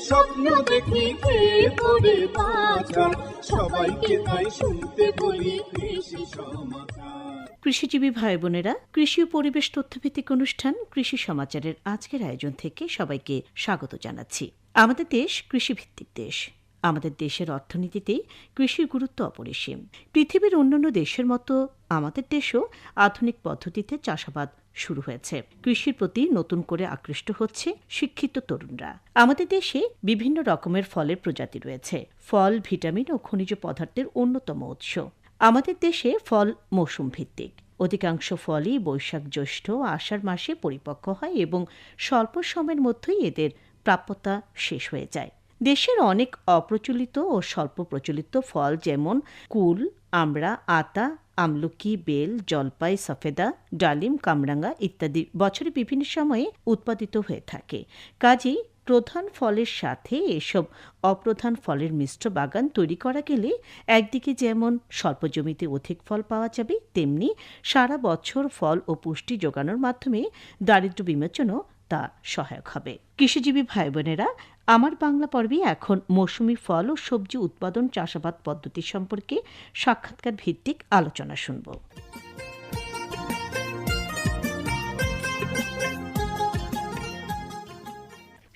স্বপ্ন দেখি পড়ে সবাইকে তাই শুনতে বলি, কৃষি সমাচার। কৃষিজীবী ভাই বোনেরা, কৃষি ও পরিবেশ তথ্যভিত্তিক অনুষ্ঠান কৃষি সমাচারের আজকের আয়োজন থেকে সবাইকে স্বাগত জানাচ্ছি। আমাদের দেশ কৃষিভিত্তিক দেশ। আমাদের দেশের অর্থনীতিতে কৃষির গুরুত্ব অপরিসীম। পৃথিবীর অন্যান্য দেশের মতো আমাদের দেশও আধুনিক পদ্ধতিতে চাষাবাদ শুরু হয়েছে। কৃষির প্রতি নতুন করে আকৃষ্ট হচ্ছে শিক্ষিত তরুণরা। আমাদের দেশে বিভিন্ন রকমের ফলের প্রজাতি রয়েছে। ফল, ভিটামিন ও খনিজ পদার্থের অন্যতম উৎস। আমাদের দেশে ফল মৌসুম ভিত্তিক অধিকাংশ ফলই বৈশাখ জ্যৈষ্ঠ আষাঢ় মাসে পরিপক্ক হয় এবং স্বল্প সময়ের মধ্যেই এদের প্রাপ্যতা শেষ হয়ে যায়। দেশের অনেক অপ্রচলিত ও স্বল্প প্রচলিত ফল যেমন কুল, আমড়া, আতা, আমলকি, বেল, জলপাই, সফেদা, ডালিম, কামরাঙ্গা ইত্যাদি বছরে বিভিন্ন সময়ে উৎপাদিত হয়ে থাকে। কাজেই প্রধান ফলের সাথে এসব অপ্রধান ফলের মিশ্র বাগান তৈরি করা গেলে একদিকে যেমন স্বল্প জমিতে অধিক ফল পাওয়া যাবে, তেমনি সারা বছর ফল ও পুষ্টি যোগানোর মাধ্যমে দারিদ্র্য বিমোচনও তা সহায়ক হবে। কৃষিজীবী ভাই বোনেরা আমার বাংলা পর্বে এখন মৌসুমি ফল ও সবজি উৎপাদন চাষাবাদ পদ্ধতি সম্পর্কে সাক্ষাৎকার ভিত্তিক আলোচনা শুনব।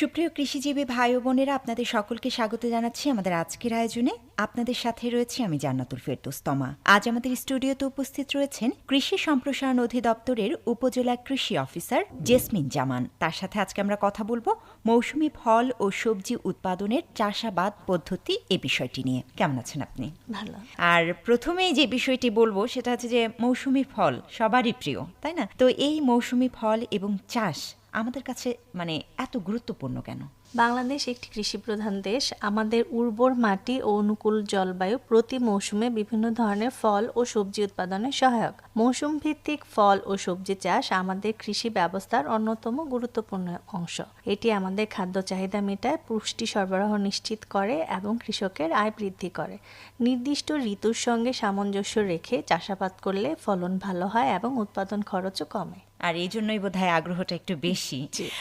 সুপ্রিয় কৃষিজীবী ভাই ও বোনেরা আপনাদের সকলকে স্বাগত জানাচ্ছি আমাদের আজকের আয়োজনে। আপনাদের সাথে রয়েছে আমি জান্নাতুল ফেরদৌস তমা। আজ আমাদের স্টুডিওতে উপস্থিত রয়েছেন কৃষি সম্প্রসারণ অধিদপ্তরের উপজেলা কৃষি অফিসার জেসমিন জামান। তার সাথে আজকে আমরা কথা বলব মৌসুমি ফল ও সবজি উৎপাদনের চাষাবাদ পদ্ধতি এ বিষয়টি নিয়ে। কেমন আছেন আপনি? ভালো। আর প্রথমেই যে বিষয়টি বলব সেটা হচ্ছে যে মৌসুমি ফল সবারই প্রিয় তাই না? তো এই মৌসুমি ফল এবং চাষ আমাদের কাছে মানে এত গুরুত্বপূর্ণ কেন? বাংলাদেশ একটি কৃষি প্রধান দেশ। আমাদের উর্বর মাটি ও অনুকূল জলবায়ু প্রতি মৌসুমে বিভিন্ন ধরনের ফল ও সবজি উৎপাদনে সহায়ক। মৌসুম ভিত্তিক ফল ও সবজি চাষ আমাদের কৃষি ব্যবস্থার অন্যতম গুরুত্বপূর্ণ অংশ। এটি আমাদের খাদ্য চাহিদা মেটায় পুষ্টি সরবরাহ নিশ্চিত করে এবং কৃষকের আয় বৃদ্ধি করে। নির্দিষ্ট ঋতুর সঙ্গে সামঞ্জস্য রেখে চাষাবাদ করলে ফলন ভালো হয় এবং উৎপাদন খরচও কমে। আর এই জন্যই বোধ হয় আগ্রহটা একটু বেশি।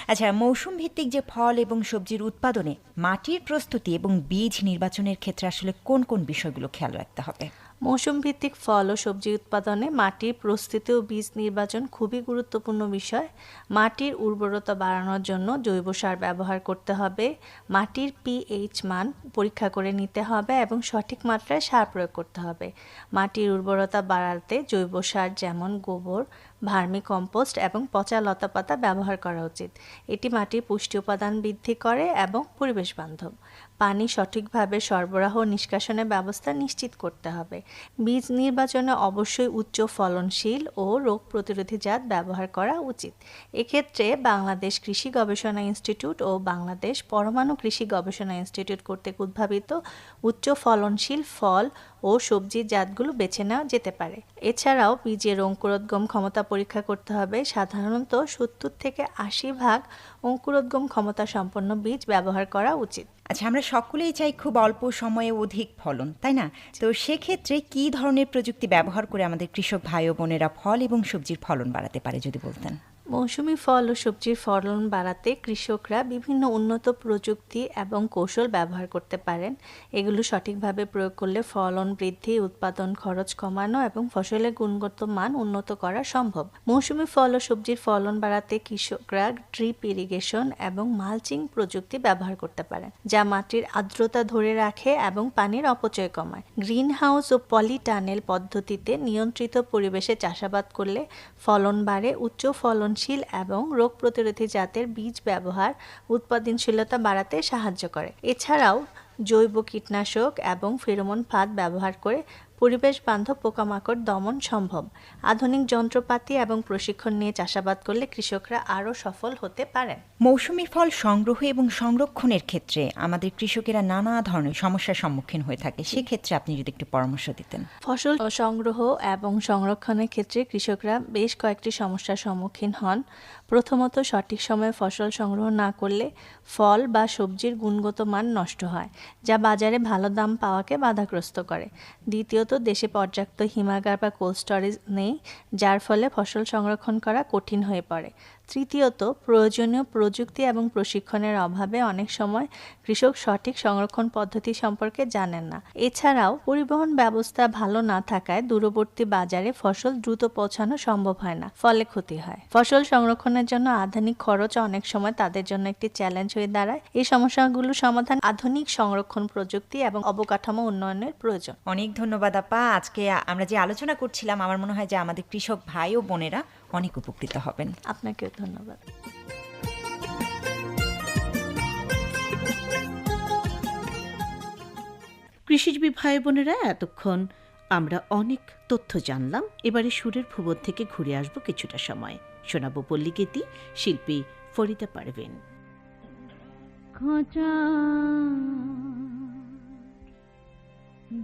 আচ্ছা মৌসুম ভিত্তিক যে ফল এবং সবজির উৎপাদনে মাটির প্রস্তুতি এবং বীজ নির্বাচনের ক্ষেত্রে আসলে কোন কোন বিষয়গুলো খেয়াল রাখতে হবে? মৌসুম ভিত্তিক ফল ও সবজি উৎপাদনে মাটির প্রস্তুতি ও বীজ নির্বাচন খুবই গুরুত্বপূর্ণ বিষয়। মাটির উর্বরতা বাড়ানোর জন্য জৈব সার ব্যবহার করতে হবে। মাটির পিএইচ মান পরীক্ষা করে নিতে হবে এবং সঠিক মাত্রায় সার প্রয়োগ করতে হবে। মাটির উর্বরতা বাড়াতে জৈব সার যেমন গোবর ভার্মি কম্পোস্ট এবং পচা লতাপাতা ব্যবহার করা উচিত। এটি মাটির পুষ্টি উপাদান বৃদ্ধি করে এবং পরিবেশ বান্ধব। পানি সঠিকভাবে সরবরাহ নিষ্কাশনের ব্যবস্থা নিশ্চিত করতে হবে। বীজ নির্বাচনে অবশ্যই উচ্চ ফলনশীল ও রোগ প্রতিরোধী জাত ব্যবহার করা উচিত। এক্ষেত্রে বাংলাদেশ কৃষি গবেষণা ইনস্টিটিউট ও বাংলাদেশ পরমাণু কৃষি গবেষণা ইনস্টিটিউট কর্তৃক উদ্ভাবিত উচ্চ ফলনশীল ফল ও সবজির জাতগুলো বেছে নেওয়া যেতে পারে। এছাড়াও বীজের অঙ্কুরোদ্গম ক্ষমতা পরীক্ষা করতে হবে। সাধারণত সত্তর থেকে আশি ভাগ অঙ্কুরোদ্গম ক্ষমতা সম্পন্ন বীজ ব্যবহার করা উচিত। আচ্ছা আমরা সকলেই চাই খুব অল্প সময়ে অধিক ফলন, তাই না? তো সেক্ষেত্রে কি ধরনের প্রযুক্তি ব্যবহার করে আমাদের কৃষক ভাই ও বোনেরা ফল এবং সবজির ফলন বাড়াতে পারে যদি বলতেন? মৌসুমি ফল ও সবজির ফলন বাড়াতে কৃষকরা বিভিন্ন উন্নত প্রযুক্তি এবং কৌশল ব্যবহার করতে পারেন। এগুলো সঠিকভাবে প্রয়োগ করলে ফলন বৃদ্ধি, উৎপাদন খরচ কমানো এবং ফসলের গুণগত মান উন্নত করা সম্ভব। মৌসুমি ফল ও সবজির ফলন বাড়াতে কৃষকরা ড্রিপ ইরিগেশন এবং মালচিং প্রযুক্তি ব্যবহার করতে পারেন, যা মাটির আর্দ্রতা ধরে রাখে এবং পানির অপচয় কমায়। গ্রিন হাউস ও পলি টানেল পদ্ধতিতে নিয়ন্ত্রিত পরিবেশে চাষাবাদ করলে ফলন বাড়ে, উচ্চ ফলনশীল এবং রোগ প্রতিরোধী জাতের বীজ ব্যবহার উৎপাদনশীলতা বাড়াতে সাহায্য করে। এছাড়াও জৈব কীটনাশক এবং ফেরোমন ফাঁদ ব্যবহার করে পরিবেশ বান্ধব পোকামাকড় দমন সম্ভব। আধুনিক যন্ত্রপাতি এবং প্রশিক্ষণ নিয়ে চাষাবাদ করলে কৃষকরা আরও সফল হতে পারেন। মৌসুমি ফল সংগ্রহ এবং সংরক্ষণের ক্ষেত্রে আমাদের কৃষকেরা নানা ধরনের সমস্যার সম্মুখীন হয়ে থাকে। সেক্ষেত্রে আপনি যদি একটু পরামর্শ দিতেন। ফসল সংগ্রহ এবং সংরক্ষণের ক্ষেত্রে কৃষকরা বেশ কয়েকটি সমস্যার সম্মুখীন হন। প্রথমত সঠিক সময়ে ফসল সংগ্রহ না করলে ফল বা সবজির গুণগত মান নষ্ট হয় যা বাজারে ভালো দাম পাওয়াকে বাধাগ্রস্ত করে। দ্বিতীয়ত দেশে পর্যাপ্ত হিমাগার বা কোল্ড স্টোরেজ নেই, যার ফলে ফসল সংরক্ষণ করা কঠিন হয়ে পড়ে। তৃতীয়ত, প্রয়োজনীয় প্রযুক্তি এবং প্রশিক্ষণের অভাবে অনেক সময় কৃষক সঠিক সংরক্ষণ পদ্ধতি সম্পর্কে জানেন না। এছাড়াও, পরিবহন ব্যবস্থা ভালো না থাকায় দূরবর্তী বাজারে ফসল দ্রুত পৌঁছানো সম্ভব হয় না, ফলে ক্ষতি হয়। ফসল সংরক্ষণের জন্য আধুনিক খরচ অনেক সময় তাদের জন্য একটি চ্যালেঞ্জ হয়ে দাঁড়ায়। এই সমস্যাগুলো সমাধান আধুনিক সংরক্ষণ প্রযুক্তি এবং অবকাঠামো উন্নয়নের প্রয়োজন। অনেক ধন্যবাদ আপা। আজকে আমরা যে আলোচনা করছিলাম, আমার মনে হয় যে আমাদের কৃষক ভাই ও বোনেরা অনেক উপকৃত হবেন। আপনাকেও ধন্যবাদ। কৃষিজীবী ভাই বোনেরা এতক্ষণ আমরা অনেক তথ্য জানলাম। এবারে সুরের ভুবন থেকে ঘুরে আসব কিছুটা সময়। শোনাবো পল্লীগীতি শিল্পী ফরিদা পারবেন খাঁচা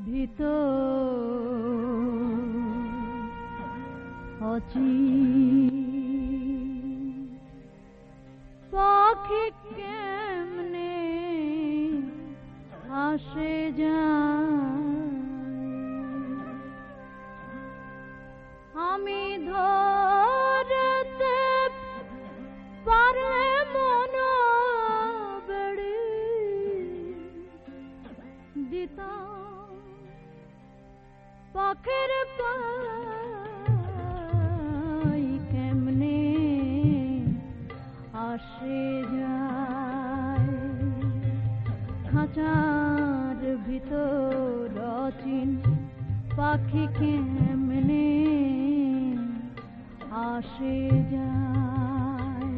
ভিতর পাখি কেমনে আসে যায়? আমি ধরতে পারলে মন বেড়ে দিতাম। পাখের পাই আসে যায়। খাঁচার ভিতর অচিন পাখি কেমনে আসে যায়।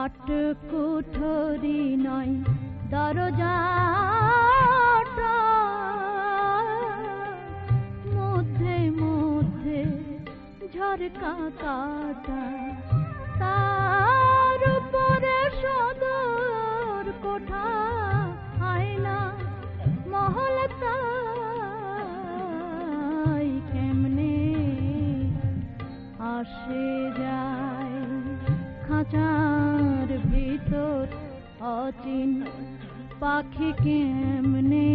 আট কুঠরি নয় দরজাটা মধ্যে মধ্যে তার কোঠা আয়না মহল তাই কেমনে আসে যায় খাঁচার ভিতর অচিন পাখি কেমনে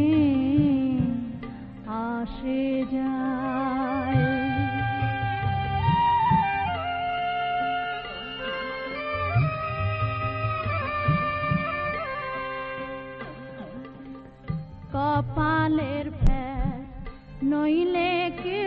আসে যায়? কপালের ফের নইলে কে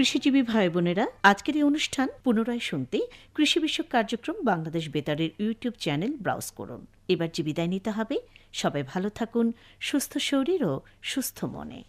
কৃষিজীবী ভাই বোনেরা আজকের এই অনুষ্ঠান পুনরায় শুনতে কৃষি বিষয়ক কার্যক্রম বাংলাদেশ বেতারের ইউটিউব চ্যানেল ব্রাউজ করুন। এবার যে বিদায় নিতে হবে, সবাই ভালো থাকুন, সুস্থ শরীর ও সুস্থ মনে।